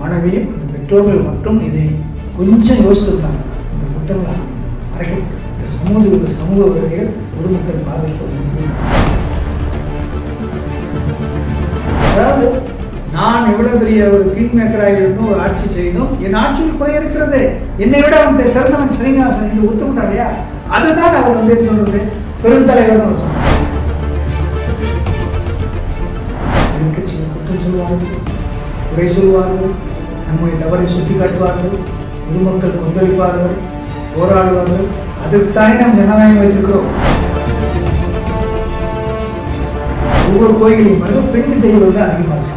மாணவியும் அந்த பெற்றோர்கள் மட்டும் இதை கொஞ்சம் யோசித்திருந்தாங்க. இந்த குற்றங்கள் மறைக்கப்பட்டு இந்த சமூக சமூக விரோதிகள் பொதுமக்கள் பார்வைக்கு வந்து அதாவது நான் எவ்வளவு பெரிய ஒரு கிங் மேக்கராக இருந்தும் ஒரு ஆட்சி செய்தும். என் ஆட்சியில் குறை இருக்கிறது. என்னை விட அவன் சிறந்தவன் ஸ்ரீனிவாசன் என்று ஒத்துக்கிட்டார் இல்லையா? அதுதான் அவர் வந்து என்னுடைய பெருந்தலைவர் ஒரு சொன்னார். குற்றம் சொல்வார்கள். குறை சொல்வார்கள் நம்முடைய தவறை சுட்டி காட்டுவார்கள் பொதுமக்கள் கொந்தளிப்பார்கள் போராடுவார்கள். அதற்குத்தானே நாம் ஜனநாயகம் வைத்திருக்கிறோம். ஒவ்வொரு கோயிலையும் வந்து பெண் தெய்வம் தான் அதிகமாக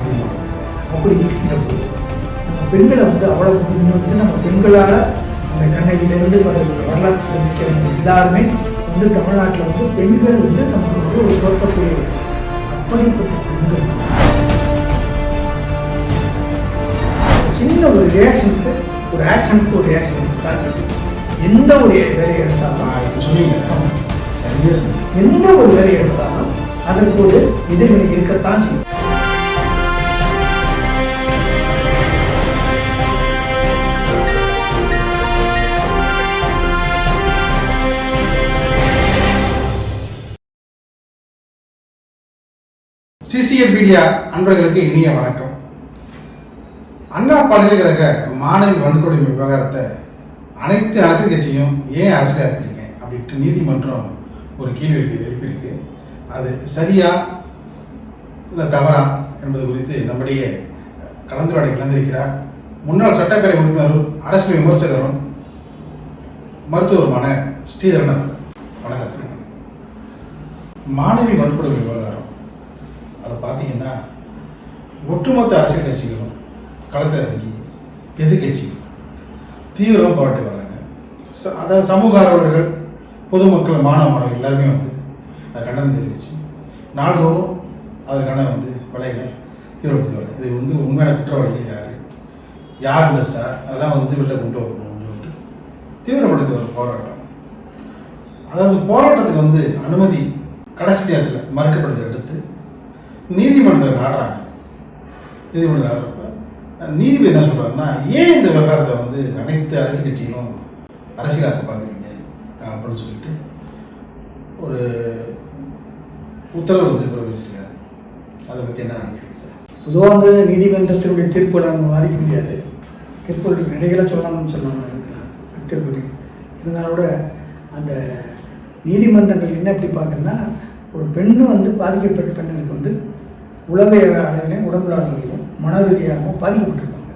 அப்படி இருக்கின்ற போது நம்ம பெண்களை வந்து அவ்வளவு முன்னிறுத்தி நம்ம பெண்களால் அந்த கண்ணகியிலிருந்து வர வரலாற்று சிறப்பிக்கிறவங்க எல்லாருமே வந்து தமிழ்நாட்டில் வந்து பெண்கள் வந்து நமக்கு வந்து ஒரு தோற்கக்கூடிய அப்படிப்பட்ட பெண்கள் சின்ன ஒரு ரியாக்ஷனுக்கு ஒரு ஆக்ஷனுக்கு ஒரு ரியாக்ஷன் எந்த ஒரு வேலையை எடுத்தாலும் சொன்னீங்க. எந்த ஒரு வேலையை எடுத்தாலும் அதற்கு ஒரு எதிர்வினை இருக்கத்தான் செய்யும். சிசிஎல் மீடியா அன்பர்களுக்கு இனிய வணக்கம். அண்ணா பல்கலைக்கழக மாணவி வன்கொடுமை விவகாரத்தை அனைத்து அரசியல் கட்சியும் ஏன் அரசியலாக இருக்கிறீங்க அப்படின்ட்டு நீதிமன்றம் ஒரு கேள்வி எழுப்பியிருக்கு. அது சரியா இல்லை தவறா என்பது குறித்து நம்முடைய கலந்துரையாடை கலந்திருக்கிறார். முன்னாள் சட்டப்பேரவை உறுப்பினரும் அரசியல் விமர்சகரும் மருத்துவருமான ஸ்ரீதரன் அவர்கள். வணக்கம் சார். மாணவி வன்கொடுமை விவகாரம். அதை பார்த்தீங்கன்னா ஒட்டுமொத்த அரசியல் கட்சிகளும் களத்தில் இறங்கி எதிர்கட்சி தீவிரமாக போராட்டி வராங்க. ச- அதாவது சமூக ஆர்வலர்கள் பொதுமக்கள் மாணவ மாணவர்கள் எல்லாருமே வந்து அதை கண்டனம் தெரிவிச்சு நாள்தோறும் அதற்கான வந்து வலைகளை தீவிரப்படுத்தி வராங்க. இது வந்து உண்மையான குற்றவாளிகள் யார்? யார் இல்லை சார் அதெல்லாம் வந்து வெளில கொண்டு வரணும் அப்படின்னு சொல்லிட்டு தீவிரப்படுத்தி வர போராட்டம். அதாவது போராட்டத்துக்கு வந்து அனுமதி கடைசி நேரத்தில் மறுக்கப்படுறதை அடுத்து நீதிமன்றத்தில் நாடுறாங்க. நீதிமன்றம் நீதிபதி என்ன சொல்கிறாருன்னா ஏன் இந்த விவகாரத்தை வந்து அனைத்து அரசியல் கட்சிகளும் அரசியலாக பார்க்குறீங்க அப்படின்னு சொல்லிட்டு ஒரு உத்தரவு வந்து பிறப்பிச்சிருக்காரு அதை பற்றி என்ன நினைக்கிறீங்க சார்? பொதுவாக வந்து நீதிமன்றத்தினுடைய தீர்ப்புகளை நம்ம பாதிக்க முடியாது. தீர்ப்புகள் நிறைகளை சொல்லலாம்னு சொல்லாமல் இருக்கலாம் தீர்ப்பு இருந்தாலும் கூட அந்த நீதிமன்றங்கள் என்ன எப்படி பார்க்குறதுன்னா ஒரு பெண்ணு வந்து பாதிக்கப்பட்ட பெண்ணுக்கு வந்து உளவிய அளவிலையும் உடம்புல மன ரீதியாகவும் பாதிக்கப்பட்டிருப்பாங்க.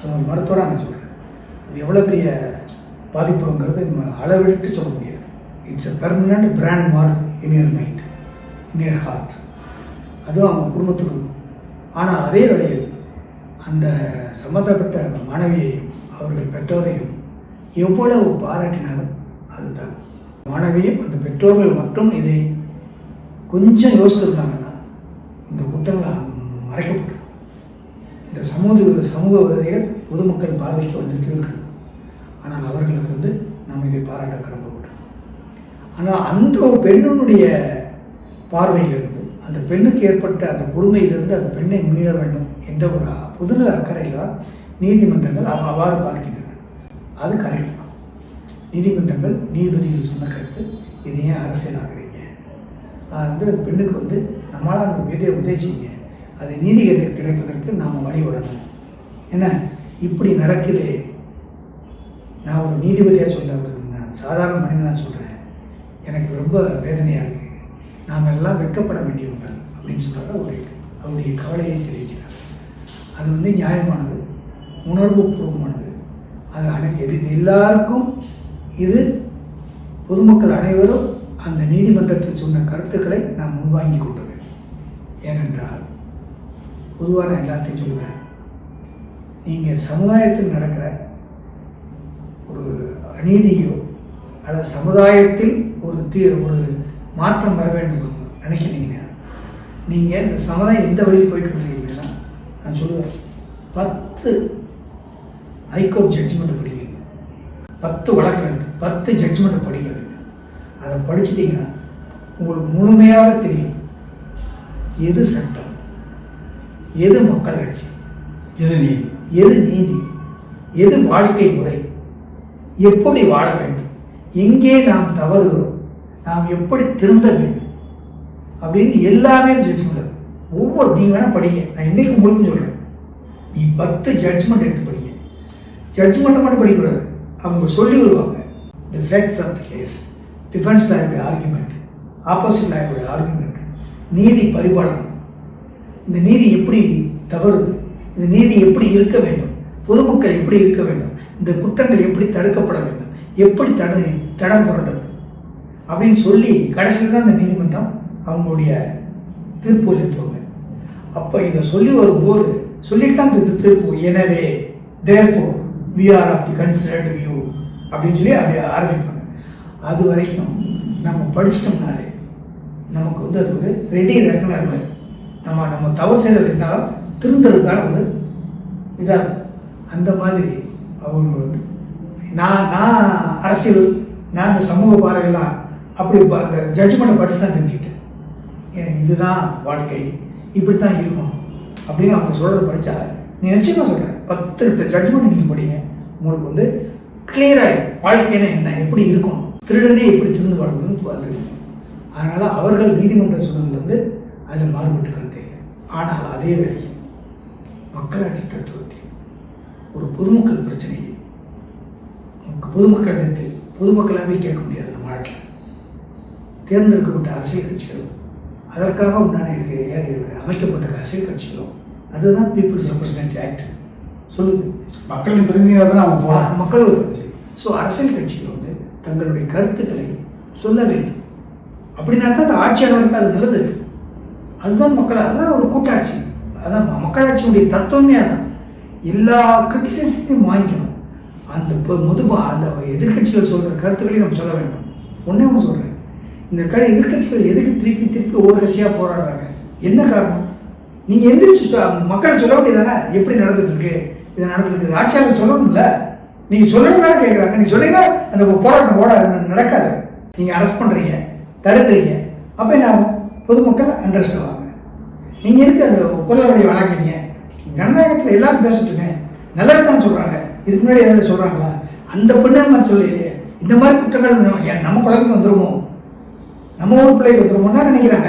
அது ஒரு மருத்துவராக நான் சொல்கிறேன் அது எவ்வளோ பெரிய பாதிப்புங்கிறது நம்ம அளவிட்டு சொல்ல முடியாது. It's a permanent brand mark in our mind in our heart அதுவும் அவங்க குடும்பத்துக்கு ஆனால் அதே வேளையில் அந்த சம்மந்தப்பட்ட அந்த மாணவியையும் அவர்கள் பெற்றோரையும் எவ்வளவு பாராட்டினாலும் அதுதான். மாணவியும் அந்த பெற்றோர்கள் மட்டும் இதை கொஞ்சம் யோசித்திருந்தாங்கன்னா இந்த குற்றங்கள் மறைக்கப்பட்டு சமூக சமூக விரோதிகள் பொதுமக்கள் பார்வைக்கு வந்திருக்கிறார்கள் ஆனால் அவர்களுக்கு வந்து நாம் இதை பாராட்ட கடமைப்பட்டோம். ஆனால் அந்த ஒரு பெண்ணினுடைய பார்வையிலிருந்து அந்த பெண்ணுக்கு ஏற்பட்ட அந்த கொடுமையிலிருந்து அந்த பெண்ணை மீள வேண்டும் என்ற ஒரு புதுநல அக்கறையில் தான் நீதிமன்றங்கள் அவ- அவ்வாறு பார்க்கின்றன. அது கரெக்ட் தான். நீதிமன்றங்கள் நீதிபதிகள் சொன்ன கருத்து இதை ஏன் அரசியலாகிறீங்க அது வந்து அந்த பெண்ணுக்கு வந்து நம்மளால் அந்த வீடியோ உதவி செய்யுங்க அது நீதி கிடைப்பதற்கு நாம் வழிவிடணும் என்ன? இப்படி நடக்குது. நான் ஒரு நீதிபதியாக சொல்ல நான் சாதாரண மனிதனாக சொல்கிறேன் எனக்கு ரொம்ப வேதனையாக இருக்குது நாம் எல்லாம் வெக்கப்பட வேண்டியவங்க அப்படின்னு சொல்கிறத அவருடைய அவருடைய கவலையை தெரிவிக்கிறார். அது வந்து நியாயமானது. உணர்வு பூர்வமானது அது அனை இது இது எல்லாருக்கும் இது பொதுமக்கள் அனைவரும் அந்த நீதிமன்றத்தில் சொன்ன கருத்துக்களை நாம் முன்வாங்கி கொள்ள வேண்டும். ஏனென்றால் பொதுவாக நான் எல்லாத்தையும் சொல்லுவேன். நீங்கள் சமுதாயத்தில் நடக்கிற ஒரு அநீதியோ அல்லது சமுதாயத்தில் ஒரு தீ ஒரு மாற்றம் வர வேண்டும் நினைக்கிறீங்க. நீங்கள் இந்த சமுதாயம் எந்த வழியில் போயிட்டு நான் சொல்லுவேன். பத்து ஹைகோர்ட் ஜட்ஜ்மெண்ட் படிங்க. பத்து வழக்கு நடக்குது பத்து ஜட்ஜ்மெண்ட் படிங்க. அதை படிச்சிட்டிங்கன்னா உங்களுக்கு முழுமையாக தெரியும். எது சட்டம்? எது மக்கள் ஆட்சி எது நீதி? எது நீதி? எது வாழ்க்கை முறை? எப்படி வாழ வேண்டும்? எங்கே நாம் தவறுகிறோம்? நாம் எப்படி திருந்த வேண்டும்? அப்படின்னு எல்லாமே ஜட்ஜ்மெண்ட் ஒவ்வொரு நீங்க வேணா படிங்க. நான் இன்னைக்கு உங்களுக்கு சொல்றேன். நீ பத்து ஜட்ஜ்மெண்ட் எடுத்து படிங்க. ஜட்ஜ்மெண்ட் மட்டும் படிக்கக்கூடாது. அவங்க சொல்லி வருவாங்க. The facts of the case defence லாயருடைய argument opposite லாயருடைய ஆர்குமெண்ட் நீதி பரிபாலனம். இந்த நீதி எப்படி தவறுது? இந்த நீதி எப்படி இருக்க வேண்டும்? பொதுமக்கள் எப்படி இருக்க வேண்டும்? இந்த குற்றங்கள் எப்படி தடுக்கப்பட வேண்டும்? எப்படி தட தடம் புரண்டது? அப்படின்னு சொல்லி கடைசியில் தான் இந்த நீதிமன்றம் அவங்களுடைய தீர்ப்பு எழுத்துவாங்க அப்போ இதை சொல்லி வரும்போது சொல்லிட்டு தான் இந்த தீர்ப்பு. எனவே therefore we are of the considered view அப்படின்னு சொல்லி அப்படி ஆரம்பிப்பாங்க. அது வரைக்கும் நம்ம படிச்சிட்டோம்னாலே நமக்கு வந்து அது ஒரு ரெடி ரெக்கனர் மாதிரி நம்ம நம்ம தவறு செய்கிறது இருந்தாலும் திருந்துறதுக்கான ஒரு இதாக அந்த மாதிரி அவங்க வந்து நான் நான் அரசியல் நான் இந்த சமூக பார்வையெல்லாம் அப்படி அந்த ஜட்ஜ்மெண்ட்டை படிச்சு தான் தெரிஞ்சுக்கிட்டேன். ஏன் இதுதான் வாழ்க்கை இப்படி தான் இருக்கணும். அப்படின்னு அவங்க சொல்கிறத படித்தா நீ நிச்சயமாக சொல்கிறேன் பத்து ஜட்ஜ்மெண்ட் நீங்கள் படிங்க. உங்களுக்கு வந்து கிளியராக வாழ்க்கைன்னா என்ன எப்படி இருக்கணும் திருடனே எப்படி திருந்து வாழ்க்கணும்னு வந்துருக்கும் அதனால் அவர்கள் நீதிமன்ற வந்து அதில் மாறுபட்டு கருத்து. ஆனால் அதே வேளையில் மக்களாட்சி தத்துவத்தில் ஒரு பொதுமக்கள் பிரச்சனையை பொதுமக்களிடத்தில் பொதுமக்களாகவே கேட்க முடியாது நம்ம நாட்டில். தேர்ந்தெடுக்கப்பட்ட அரசியல் கட்சிகள் அதற்காக உண்டான அமைக்கப்பட்ட அரசியல் கட்சிகளும் அதுதான் பீப்புள்ஸ் ரெப்ரசன்டேட்டிவ் ஆக்ட் சொல்லுது. மக்களின் பிரதிநிதியாக தான் அவங்க போகிறாங்க மக்கள் ஒரு ஸோ அரசியல் கட்சிகள் வந்து தங்களுடைய கருத்துக்களை சொல்ல வேண்டும். அப்படின்னா தான் அந்த ஆட்சியாளருக்கு அது நல்லது. அதுதான் மக்கள் அதுதான் ஒரு கூட்டாட்சி. அதான் மக்களாட்சியுடைய தத்துவமே அதான் எல்லா கிரிட்டிசிசத்தையும் வாங்கிக்கணும். அந்த பொ- அந்த எதிர்கட்சிகள் சொல்கிற கருத்துக்களையும் நம்ம சொல்ல வேண்டும். ஒன்றே ஒன்று சொல்கிறேன் இந்த க எதிர்கட்சிகள் எதுக்கு திருப்பி திருப்பி ஒவ்வொரு கட்சியாக போராடுறாங்க? என்ன காரணம்? நீங்கள் எந்திரிச்சு மக்களை சொல்ல வேண்டியதானே எப்படி நடந்துட்டு இது நடந்துட்டு ஆட்சியாளர் சொல்லணும்ல நீங்கள் சொல்லணும்னா கேட்குறாங்க நீ சொன்னீங்கன்னா அந்த போராட்டம் ஓட நடக்காது. நீங்கள் அரெஸ்ட் பண்ணுறீங்க தடுக்கிறீங்க. அப்போ என்ன ஆகும்? பொதுமக்கள் அண்டர்ஸ்ட் ஆவாங்க நீங்கள் எதுக்கு அந்த குரல் வழங்குறீங்க ஜனநாயகத்தில் எல்லாரும் பேசட்டுமே நல்லது தான் சொல்கிறாங்க இதுக்கு முன்னாடி ஏதாவது சொல்கிறாங்களா அந்த பெண்ணை சொல்லி இந்த மாதிரி குற்றங்கள் நம்ம- ஏன் நம்ம குழந்தைக்கு வந்துருமோ? நம்ம ஊர் பிள்ளைக்கு வந்துருமோ தான் நினைக்கிறாங்க.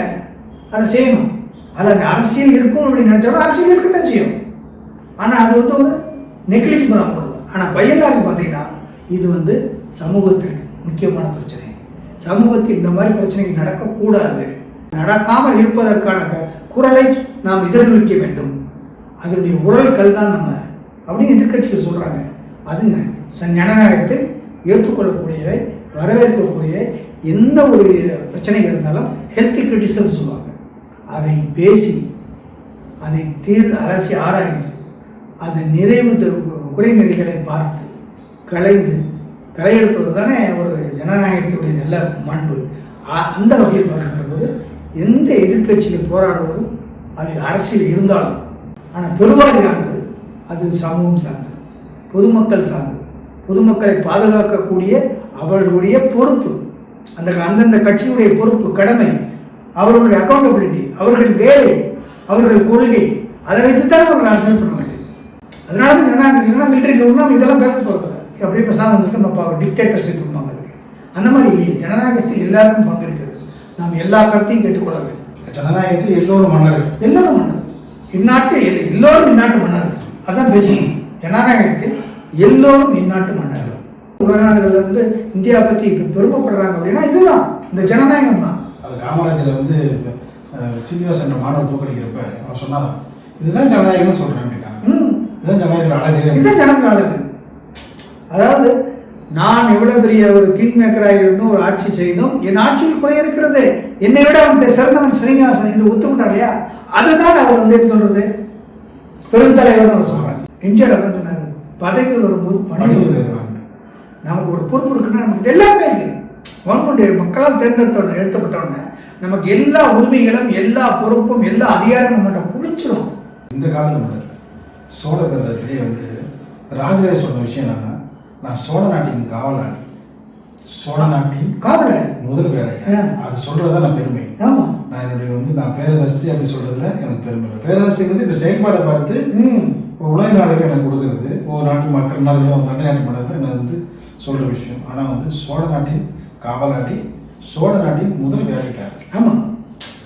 அதை செய்யணும். அதில் அரசியல் இருக்கும் அப்படின்னு நினச்சாலும் அரசியல் இருக்கத்தான் செய்யும். ஆனால் அது வந்து ஒரு நெக்லிஜ் பண்ணப்படுது ஆனால் பையன்லாக பார்த்தீங்கன்னா இது வந்து சமூகத்திற்கு முக்கியமான பிரச்சனை. சமூகத்தில் இந்த மாதிரி பிரச்சனைகள் நடக்கக்கூடாது. நடக்காமல் இருப்பதற்கான குரலை நாம் எதிரொலிக்க வேண்டும். அதனுடைய உரல்கள் தான் நம்ம அப்படின்னு எதிர்க்கட்சிகள் சொல்கிறாங்க அதுங்க ஜனநாயகத்தை ஏற்றுக்கொள்ளக்கூடியவை வரவேற்கக்கூடிய எந்த ஒரு பிரச்சனைகள் இருந்தாலும் ஹெல்த் கிரிட்டிசம் சொல்லுவாங்க. அதை பேசி அதை தீர்ந்து அரசி ஆராய்ந்து அதை நிறைவு த- குறைநெறிகளை பார்த்து களைந்து களையெடுப்பது தானே ஒரு ஜனநாயகத்துடைய நல்ல மாண்பு. அந்த வகையில் பார்க்கின்ற போது எந்த எதிர்கட்சியில் போராடுவதும் அதில் அரசியல் இருந்தாலும் ஆனால் பெருவாரியானது அது சமூகம் சார்ந்தது பொதுமக்கள் சார்ந்தது. பொதுமக்களை பாதுகாக்கக்கூடிய அவர்களுடைய பொறுப்பு அந்த அந்தந்த கட்சியுடைய பொறுப்பு கடமை அவர்களுடைய அக்கௌண்டபிலிட்டி அவர்கள் வேலை அவர்கள் கொள்கை அதை வைத்து தான் அவர்கள் அரசியல் பண்ண வேண்டும். அதனால தான் ஜனநாயகம் மிலிட்டரி நம்ம இதெல்லாம் பேச போகிறது அப்படியே பேசாமல் வந்துட்டு நம்ம டிக்டேட்டர்ஷிப் பண்ணுவாங்க அந்த மாதிரி இல்லையே. ஜனநாயகத்தில் எல்லாருக்கும் பங்கு நாம் எல்லா கருத்தையும் கேட்டுக்கொள்ள வேண்டும். ஜனநாயகத்தில் எல்லோரும் மன்னர்கள். எல்லாரும் மன்னர் இந்நாட்டு எல்- எல்லோரும் இந்நாட்டு மன்னர்கள். அதான் பேசிக். ஜனநாயகத்தில் எல்லோரும் இந்நாட்டு மன்னர்கள். உலக இருந்து இந்தியா பத்தி இப்ப பெருமைப்படுறாங்க அப்படின்னா இதுதான். இந்த ஜனநாயகம் தான். அது காமராஜர் வந்து சீனிவாசன் என்ற மாணவர் தோக்கடிக்கிறப்ப அவர் சொன்னாராம் இதுதான் ஜனநாயகம்னு சொல்றேன் அப்படின்னாங்க ம். இதுதான் ஜனநாயகத்தோட அழகு. இதுதான் ஜனநாயகம் அழகு. அதாவது நான் எவ்வளவு பெரிய ஒரு கிங் மேக்கராக இருந்தும் ஒரு ஆட்சி செய்தும் என் ஆட்சியில் குறை இருக்கிறது. என்னை விட அவன் சிறந்தவன் ஸ்ரீனிவாசன் என்று ஒத்துக்கிட்டார் இல்லையா அதுதான் அவர் வந்து சொல்றது? பெருந்தலைவர் அவர் சொல்றாங்க எம்ஜிஆர் அதான் சொன்னாரு பதவி வரும்போது. இருக்கிறாங்க. நமக்கு ஒரு பொறுப்பு இருக்குன்னா நமக்கு எல்லாமே இருக்கு. கவர்மெண்ட் மக்களால் தேர்ந்தெடுத்தவன எடுத்தப்பட்டவன நமக்கு எல்லா உரிமைகளும் எல்லா பொறுப்பும் எல்லா அதிகாரமும் நம்மகிட்ட குடிச்சிடும் இந்த காலத்துல முதல்ல சோழ பேரரசிலே வந்து ராஜராஜ சொன்ன விஷயம் என்னன்னா நான் சோழ நாட்டின் காவலாளி. சோழ நாட்டின் காவலர் முதல் வேலை. அது சொல்றதுதான் நான் பெருமை. ஆமா. நான் என்னுடைய வந்து நான் பேரரசு அப்படி சொல்றதுல எனக்கு பெருமை இல்லை. பேரரசுங்கிறது இப்ப செயல்பாடை பார்த்து உலக நாடுகள் எனக்கு கொடுக்குறது. ஒரு நாட்டு மக்கள் நாடுகளும் ரெண்டு நாட்டு மன்னர்கள் எனக்கு வந்து சொல்கிற விஷயம். ஆனால் வந்து சோழ நாட்டின் காவலாட்டி சோழ நாட்டின் முதல் வேலைக்காரர். ஆமா.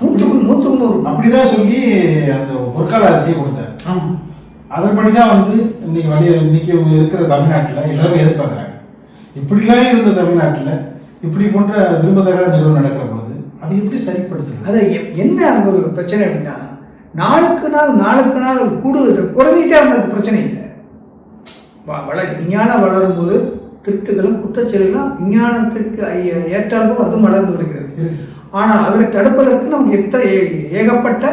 நூற்றுக்கு நூற்றுக்கு நூறு அப்படிதான் சொல்லி அந்த பொற்கால அரசியை கொடுத்தாரு. ஆமா. அதன்படி தான் வந்து இன்னைக்கு வழி இன்னைக்கு இருக்கிற தமிழ்நாட்டில் எல்லாரும் எதிர்பார்க்குறாங்க. இப்படிலாம் இருந்த தமிழ்நாட்டில் இப்படி போன்ற விரும்பத்தகாத நிகழ்வு நடக்கிற பொழுது அது எப்படி சரிப்படுத்துது அது என்ன அங்க ஒரு பிரச்சனை அப்படின்னா நாளுக்கு நாள் நாளுக்கு நாள் கூடுதல் குறைஞ்சிட்டே அந்த பிரச்சனை இல்லை. வள விஞ்ஞானம் வளரும் போது திருட்டுகளும் குற்றச்செயல்களும் விஞ்ஞானத்துக்கு ஏற்றாற்போல் அதுவும் வளர்ந்து வருகிறது. ஆனால் அதனை தடுப்பதற்கு நமக்கு எத்த ஏகப்பட்ட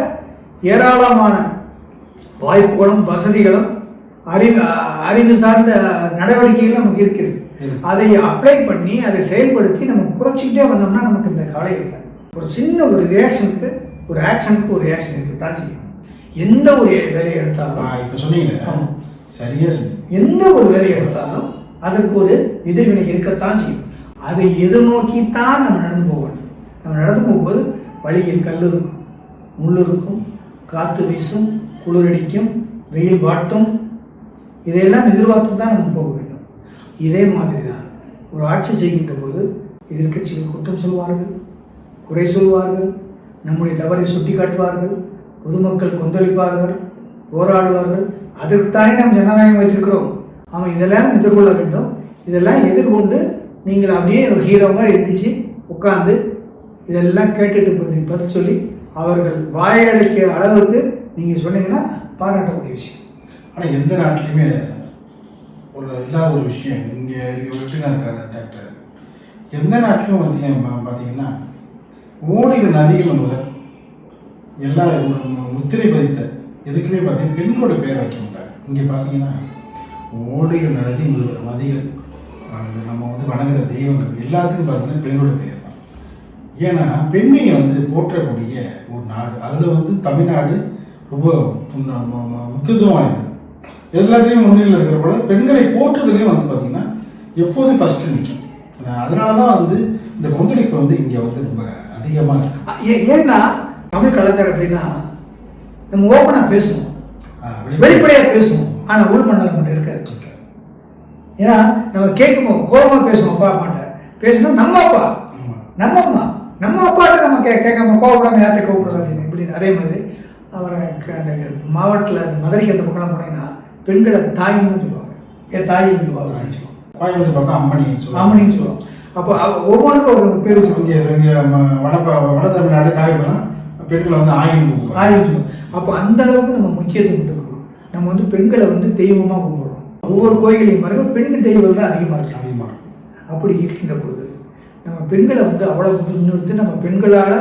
ஏராளமான வாய்ப்புகளும் வசதிகளும் அறிவு அறிவு சார்ந்த நடவடிக்கைகள் நமக்கு இருக்கிறது. இருக்கு. அதை அப்ளை பண்ணி அதை செயல்படுத்தி நம்ம குறைச்சிக்கிட்டே வந்தோம்னா நமக்கு இந்த கவலை இருக்காது. ஒரு சின்ன ஒரு ரியாக்ஷனுக்கு ஒரு ஆக்ஷனுக்கு ஒரு ரியாக்ஷன் இருக்கு. தான் செய்யும். எந்த ஒரு வேலையை எடுத்தாலும். இப்போ சொன்னீங்க ஆமா. சரியா எந்த ஒரு வேலையை எடுத்தாலும் அதற்கு ஒரு எதிர்வினை இருக்கத்தான் செய்யும். அதை எதிர்நோக்கித்தான் நம்ம நடந்து போக வேண்டும். நம்ம நடந்து போகும்போது வழியில் கல் இருக்கும் முள் இருக்கும் காற்று வீசும் குளிரடிக்கும் வெயில் வாட்டும் இதையெல்லாம் எதிர்பார்த்து தான் நம்ம போக வேண்டும். இதே மாதிரி தான் ஒரு ஆட்சி செய்கின்ற போது எதிர்கட்சிகள் குற்றம் சொல்வார்கள் குறை சொல்வார்கள் நம்முடைய தவறை சுட்டி காட்டுவார்கள் பொதுமக்கள் கொந்தளிப்பார்கள் போராடுவார்கள். அதற்குத்தானே நாம் ஜனநாயகம் வைத்திருக்கிறோம். அவன் இதெல்லாம் எதிர்கொள்ள வேண்டும். இதெல்லாம் எதிர்கொண்டு நீங்கள் அப்படியே ஒரு ஹீரோவாக இருந்துச்சு உட்கார்ந்து இதெல்லாம் கேட்டுட்டு பதில் பற்றி சொல்லி அவர்கள் வாயடைக்க அளவுக்கு நீங்கள் சொன்னீங்கன்னா பாராட்டக்கூடிய விஷயம். ஆனால் எந்த நாட்டிலையுமே ஒரு இல்லாத ஒரு விஷயம் இங்கே எப்படின்னா இருக்காரு டாக்டர். எந்த நாட்டிலும் பார்த்தீங்க பார்த்தீங்கன்னா ஓடிற நதிகள் முதல் எல்லா ஒரு முத்திரை பதித்த எதுக்குமே பார்த்தீங்கன்னா பெண்ணோட பேர் வைக்க மாட்டாங்க. இங்கே பார்த்தீங்கன்னா ஓடுகிற நதி முதல் நதிகள். நம்ம வந்து வணங்குற தெய்வங்கள் எல்லாத்துக்கும் பார்த்தீங்கன்னா பெண்ணோட பேர் தான். ஏன்னா பெண்மையை வந்து போற்றக்கூடிய ஒரு நாடு. அதில் வந்து தமிழ்நாடு ரொம்ப முக்கியத்துவம் வாய்ந்தது எல்லாத்துலேயும் முன்னிலையில் இருக்கிற போல பெண்களை போற்றுறதுலேயும் வந்து பார்த்தீங்கன்னா எப்போதும் ஃபஸ்ட்டு நிற்கும். அதனால தான் வந்து இந்த கொந்தளிப்பு வந்து இங்கே வந்து ரொம்ப அதிகமாக இருக்கு. ஏன்னா தமிழ் கலாச்சாரம் அப்படின்னா நம்ம ஓப்பனாக பேசுவோம். வெளிப்படையாக பேசுவோம். ஆனால் உள்மண்டலம் மட்டும் இருக்காது. ஏன்னா நம்ம கேட்கும்போது கோபமாக பேசுவோம் அப்பா அம்மாட்ட. பேசினா நம்ம அப்பா. நம்ம அம்மா. நம்ம அப்பாட்ட நம்ம கே கேட்காம கோவப்படாம யார்கிட்ட கோவப்படாது அப்படின்னு அதே மாதிரி அவரை அந்த மாவட்டத்தில் மதுரைக்கு அந்த பக்கம்லாம் போனீங்கன்னா பெண்களை தாயின்னு சொல்லுவாங்க. ஏன் தாயின்னு சொல்லுவாங்க. கோயம்புத்தூர் பக்கம் அம்மணி சொல்லுவாங்க. அம்மனின்னு சொல்லுவாங்க. அப்போ ஒவ்வொன்றுக்கும் ஒரு பேர் இங்கே வட வட தமிழ்நாடு காய்ப்பெல்லாம் பெண்களை வந்து ஆயின் கூப்பிடுவாங்க. ஆயிரம் அப்போ அந்த அளவுக்கு நம்ம முக்கியத்துவம் கொடுத்துருக்கோம். நம்ம வந்து பெண்களை வந்து தெய்வமாக கும்பிடுறோம். ஒவ்வொரு கோயிலையும் பாருங்க பெண்கள் தெய்வங்கள் தான் அதிகமாக இருக்கு அதிகமாக அப்படி இருக்கின்ற பொழுது நம்ம பெண்களை வந்து அவ்வளவு முன்னிறுத்தி நம்ம பெண்களால்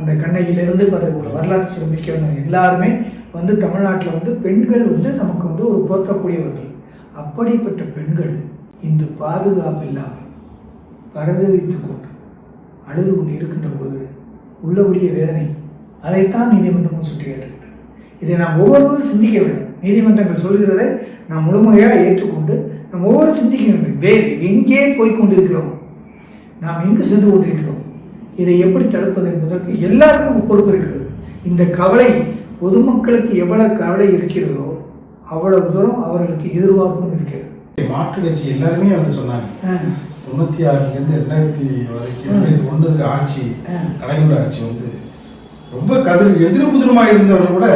அந்த கண்ணகியிலிருந்து வரக்கூடிய வரலாற்று சிறப்பிக்க எல்லாருமே வந்து தமிழ்நாட்டில் வந்து பெண்கள் வந்து நமக்கு வந்து ஒரு போற்றக்கூடியவர்கள். அப்படிப்பட்ட பெண்கள் இந்த பாதுகாப்பு இல்லாமல் பரதவித்து கொண்டு அழுது கொண்டு இருக்கின்ற பொழுது உள்ளபடிய வேதனை அதைத்தான் நீதிமன்றமும் சுட்டிக்காட்டுகின்றன இதை நாம் ஒவ்வொருவரும் சிந்திக்க வேண்டும். நீதிமன்றங்கள் சொல்கிறதை நாம் முழுமையாக ஏற்றுக்கொண்டு நாம் ஒவ்வொரு சிந்திக்க வேண்டும். வேறு எங்கே போய் கொண்டிருக்கிறோம்? நாம் எங்கு சென்று கொண்டிருக்கிறோம்? இதை எப்படி தடுப்பது என்பதற்கு எல்லாருக்கும் பொறுப்பு இருக்கிறது. இந்த கவலை பொதுமக்களுக்கு எவ்வளவு கவலை இருக்கிறதோ அவ்வளவு தூரம் அவர்களுக்கு எதிர்பார்ப்பும் இருக்கிறது மாற்று கட்சி எல்லாருமே வந்து சொன்னாங்க. ஆ, தொண்ணூற்றி ஆறுலேருந்து ரெண்டாயிரத்தி வரைக்கும் ரெண்டாயிரத்தி ஒன்றுக்கு ஆட்சி ஆ. கலைஞர் ஆட்சி வந்து ரொம்ப கதிர் எதிர் புதிரமாக இருந்தவர்கள் கூட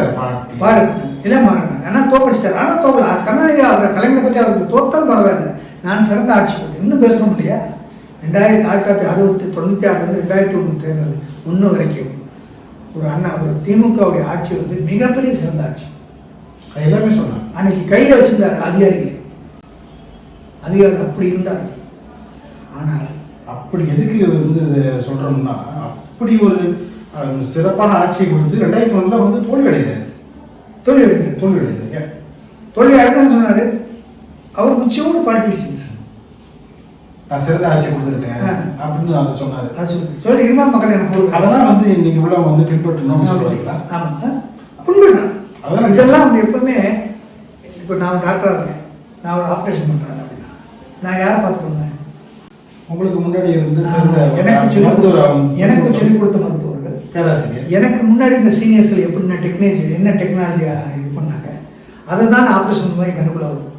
எல்லாம் மாறினாங்க ஆனால் தோக்கடிச்சிட்டார் ஆனால் தோக்கல கருணாநிதி அவர் கலைஞர் பற்றி அவருக்கு தோத்தல் பரவாயில்ல. நான் சிறந்த ஆட்சி இன்னும் பேச முடியா ரெண்டாயிரத்தி ஆயிரத்தி தொள்ளாயிரத்தி அறுபத்தி தொண்ணூற்றி ஆறுலேருந்து ரெண்டாயிரத்தி ஒன்று தேர்தல் ஒன்று வரைக்கும் ஒரு அண்ணா ஒரு திமுகவுடைய ஆட்சி வந்து மிகப்பெரிய சிறந்த ஆட்சி. அது எல்லாமே சொன்னாங்க. அன்னைக்கு கையில் வச்சிருந்தார் அதிகாரிகள். அதிகாரிகள் அப்படி இருந்தார் ஆனால் அப்படி எதுக்கு வந்து இதை சொல்றோம்னா அப்படி ஒரு சிறப்பான ஆட்சியை கொடுத்து ரெண்டாயிரத்தி ஒண்ணுல வந்து தோல்வி அடைந்தார். தோல்வி அடைந்தார். தோல்வி அடைந்தார்? தோல்வி அடைந்தான்னு சொன்னார். அவர் முக்கியமான பாலிட்டிஷியன்ஸ் நான் சிறந்த ஆட்சி கொடுத்துருக்கேன். அப்படின்னு அதை சொன்னாரு. அது சொல்லி இருந்தால் மக்கள் எனக்கு அதெல்லாம் வந்து இன்னைக்கு உள்ள வந்து பின்பற்றணும்னு சொல்லுவாங்களா? ஆமாம் புண்படுறேன் அதெல்லாம் இதெல்லாம் எப்பவுமே இப்போ நான் டாக்டராக இருக்கேன். நான் ஒரு ஆப்ரேஷன் பண்ணுறேன் அப்படின்னா. நான் யாரை பார்த்து பண்ணுவேன் உங்களுக்கு முன்னாடி இருந்து சிறந்த எனக்கு எனக்கு சொல்லிக் கொடுத்த மருத்துவர்கள். பேராசிரியர். எனக்கு முன்னாடி இந்த சீனியர்ஸ்கள் எப்படின்னா டெக்னாலஜி என்ன டெக்னாலஜியாக இது பண்ணாங்க? அதுதான் ஆப்ரேஷன் மாதிரி கண்டுக்குள்ள வரும்.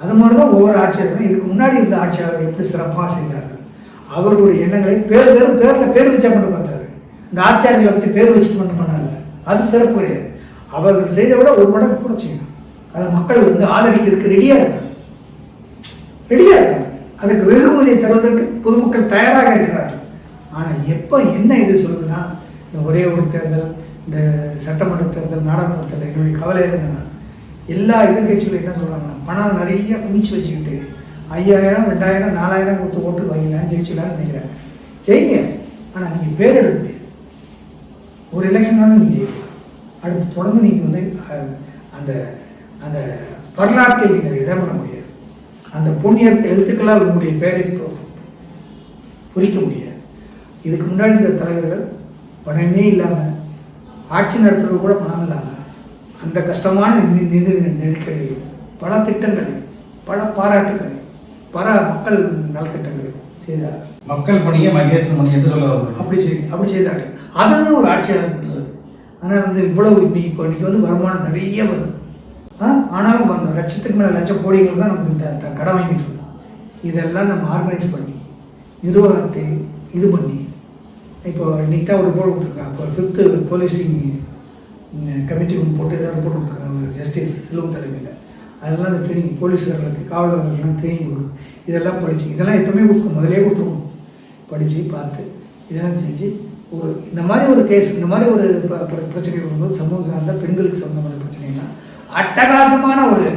அது மாதிரி தான் ஒவ்வொரு ஆட்சியாளரும் இதுக்கு முன்னாடி இருந்த ஆட்சியாளர் எப்படி சிறப்பாக செய்தார்கள்? அவர்களுடைய எண்ணங்களை பேர் பேர் பேரில் பேர் வச்சா மட்டும் பார்த்தாரு இந்த ஆட்சியாளர்களை பற்றி பேர் வச்சு மட்டும் பண்ணாங்க. அது சிறப்பு கிடையாது. அவர்கள் செய்த விட ஒரு மடங்கு கூட செய்யணும் அதை மக்கள் வந்து ஆதரிக்கிறதுக்கு ரெடியாக இருக்காங்க. ரெடியாக இருக்காங்க. அதுக்கு வெகுமதியை தருவதற்கு பொதுமக்கள் தயாராக இருக்கிறார்கள். ஆனால் எப்போ என்ன இது சொல்லுதுன்னா இந்த ஒரே ஒரு தேர்தல் இந்த சட்டமன்ற தேர்தல் நாடாளுமன்ற தேர்தல் என்னுடைய கவலை என்னன்னா எல்லா எதிர்கட்சிகளும் என்ன சொல்கிறாங்கன்னா பணம் நிறைய குமிச்சு வச்சுக்கிட்டு ஐயாயிரம் ரெண்டாயிரம் நாலாயிரம் கொடுத்து ஓட்டு வாங்கினேன் ஜெயிச்சுக்கலாம்னு நினைக்கிறேன். ஜெயிங்க. ஆனால் நீங்கள் பேர் எடுக்க முடியாது. ஒரு எலெக்ஷனாலும் நீங்கள் ஜெயிக்கலாம். அடுத்து தொடர்ந்து நீங்கள் வந்து அந்த அந்த வரலாற்றில் நீங்கள் இடம் பெற முடியாது. அந்த புண்ணிய எழுத்துக்களால் உங்களுடைய பெயரை குறிக்க பொறிக்க முடியாது. இதுக்கு முன்னாடி இந்த தலைவர்கள் பணமே இல்லாமல் ஆட்சி நடத்துறது கூட பணம் இல்லாமல் அந்த கஷ்டமான நிதி நெருக்கடியில் பல திட்டங்களை பல பாராட்டுகளை பல மக்கள் நலத்திட்டங்களை செய்தார். மக்கள் பணியை மகேசன் பணி என்று சொல்ல. அப்படி செய் அப்படி செய்தார்கள் அதுதான் ஒரு ஆட்சியாளர் பண்ணுறது ஆனால் வந்து இவ்வளவு இன்னைக்கு இப்போ இன்னைக்கு வந்து வருமானம் நிறைய வருது. ஆ ஆனாலும் அந்த லட்சத்துக்கு மேலே லட்சம் கோடிகள் தான் நமக்கு இந்த கடன் வாங்கிட்டு இருக்கோம் இதெல்லாம் நம்ம ஆர்கனைஸ் பண்ணி நிர்வாகத்தை இது பண்ணி இப்போ இன்னைக்கு தான் ஒரு ரிப்போர்ட் கொடுத்துருக்காங்க. இப்போ ஃபிஃப்த்து போலீசிங் கமிட்டி ஒன்று போட்டு ஏதாவது ரிப்போர்ட் கொடுத்துருக்காங்க. ஜஸ்டிஸ் செல்வம் தலைமையில். அதெல்லாம் அந்த ட்ரைனிங் போலீஸ்காரர்களுக்கு காவலர்களுக்கெல்லாம் ட்ரைனிங் கொடுக்கும் இதெல்லாம் படித்து இதெல்லாம் எப்பவுமே கொடுக்கணும். முதலே கொடுத்துருக்கணும். படித்து பார்த்து இதெல்லாம் செஞ்சு ஒரு இந்த மாதிரி ஒரு கேஸ் இந்த மாதிரி ஒரு ப- பிரச்சனை வரும்போது சமூக சார்ந்த பெண்களுக்கு சம்மந்தமான பிரச்சனைலாம் அட்டகாசமான ஒரு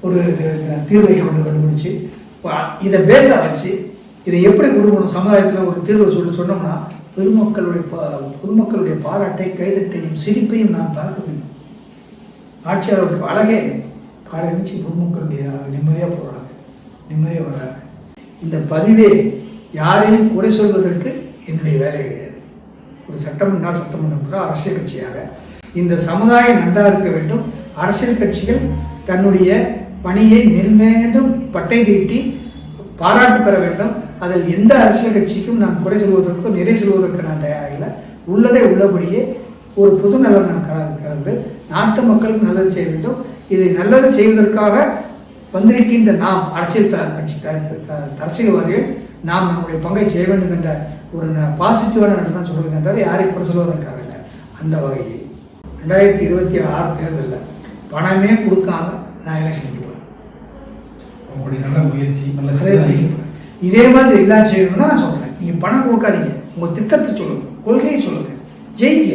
ஒரு தீர்வை கொண்டு கண்டுபிடிச்சு இதை பேச வச்சு இதை எப்படி கொடுக்கணும்? சமுதாயத்தில் ஒரு தீர்வை சொல்லி சொன்னோம்னா பெருமக்களுடைய பா- பொதுமக்களுடைய பாராட்டை கைதட்டையும் சிரிப்பையும் நான் பார்க்க வேண்டும். ஆட்சியாளருடைய அழகே காலை பொதுமக்களுடைய நிம்மதியாக போகிறாங்க நிம்மதியாக வர்றாங்க. இந்த பதிவே யாரையும் குறை சொல்வதற்கு என்னுடைய வேலை கிடையாது. ஒரு சட்டம் நாள் சட்டமன்றம் கூட அரசியல் கட்சியாக இந்த சமுதாயம் நன்றாக இருக்க வேண்டும். அரசியல் கட்சிகள் தன்னுடைய பணியை மென்மேலும் பட்டை தீட்டி பாராட்டு பெற வேண்டும். அதில் எந்த அரசியல் கட்சிக்கும் நான் குறை சொல்வதற்கோ நிறை சொல்வதற்கு நான் தயாரில்லை உள்ளதை உள்ளபடியே ஒரு பொது நலன் நான் கல- கலந்து நாட்டு மக்களுக்கு நல்லது செய்ய வேண்டும். இதை நல்லது செய்வதற்காக வந்திருக்கின்ற நாம் அரசியல் கட்சி அரசியல்வாதிகள் நாம் நம்முடைய பங்கை செய்ய வேண்டும் என்ற ஒரு பாசிட்டிவான நடந்து தான் சொல்லுங்க தவிர யாரை குறை சொல்வதற்காக இல்லை. அந்த வகையில் ரெண்டாயிரத்தி இருபத்தி ஆறு தேர்தலில் பணமே கொடுக்காம நான் எலெக்ஷன் போவேன் உங்களுடைய நல்ல முயற்சி நல்ல மாதிரி இதே மாதிரி எல்லாம் செய்யணும்னு தான் நான் சொல்கிறேன் நீங்கள் பணம் கொடுக்காதீங்க. உங்கள் திட்டத்தை சொல்லுங்கள் கொள்கையை சொல்லுங்கள் ஜெயிங்க.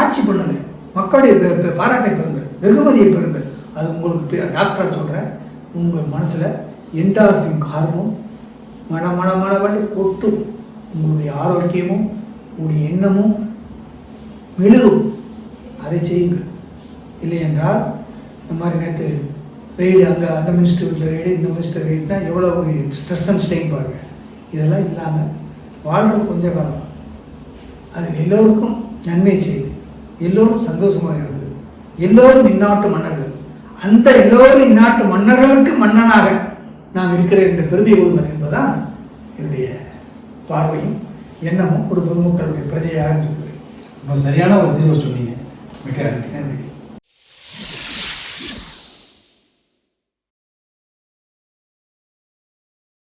ஆட்சி பண்ணுங்க. மக்களுடைய பாராட்டை பெறுங்கள். வெகுமதியை பெறுங்கள். அது உங்களுக்கு டாக்டராக சொல்கிறேன் உங்கள் மனசில் மனசுல என்டார்பின் காரணம் மன மன மனவண்டு கொட்டும். உங்களுடைய ஆரோக்கியமும் உங்களுடைய எண்ணமும் மெழுகும். அதை செய்யுங்கள் இல்லை என்றால் இந்த மாதிரி நேற்று ரைடு அங்கே அந்த மினிஸ்டர் வீட்டில் இந்த மினிஸ்டர் ரெய்டுனா எவ்வளோ ஒரு ஸ்ட்ரெஸ் அண்ட் ஸ்ட்ரெயின் பாருங்க. இதெல்லாம் இல்லாமல் வாழ்றது கொஞ்சம் காலம். அது எல்லோருக்கும் நன்மை செய்யுது எல்லோரும் சந்தோஷமாக இருந்தது எல்லோரும் இந்நாட்டு மன்னர்கள். அந்த எல்லோரும் இந்நாட்டு மன்னர்களுக்கு மன்னனாக நாம் இருக்கிறேன் என்ற பெருமை கொள்வன் என்பதுதான் என்னுடைய பார்வையும் எண்ணமும் ஒரு பொதுமக்களுடைய பிரஜையாக சொல்கிறேன் சரியான ஒரு தீர்வு சொன்னீங்க. மிக நன்றி.